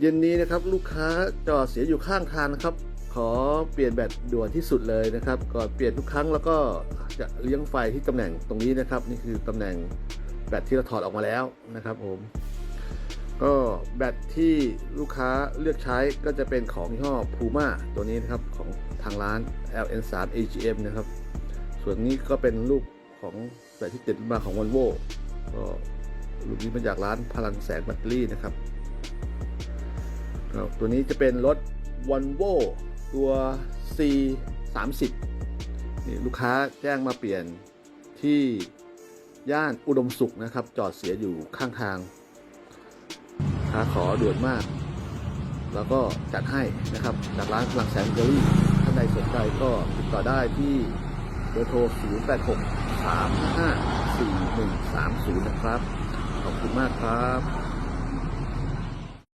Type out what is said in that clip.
เย็นนี้นะครับลูกค้าจอดเสียอยู่ข้างทางนะครับ ขอเปลี่ยนแบตด่วนที่สุดเลยนะครับก่อนเปลี่ยนทุกครั้งแล้วก็จะเลี้ยงไฟที่ตำแหน่งตรงนี้นะครับ นี่คือตำแหน่งแบตที่เราถอดออกมาแล้วนะครับผมก็แบตที่ลูกค้าเลือกใช้ก็จะเป็นของยี่ห้อ Puma ตัวนี้นะครับของทางร้าน LN3 AGM นะครับ ส่วนนี้ก็เป็นลูกของแบตที่ติดมาของ Volvo ก็ลูกนี้มาจากร้านพลังแสงแบตเตอรี่นะครับ ตัวนี้จะเป็นรถ Volvo ตัว C 3 0นี่ลูกค้าแจ้งมาเปลี่ยนที่ย่านอุดมสุขนะครับ จอดเสียอยู่ข้างทางค้าขอด่วนมาก แล้วก็จัดให้นะครับ จากร้านพลังแสงเกอรี่ท่านใดสนใจก็ติดต่อได้ที่เบอร์โทร 0 8 6 3 5 4 1 3 0 นะครับ ขอบคุณมากครับ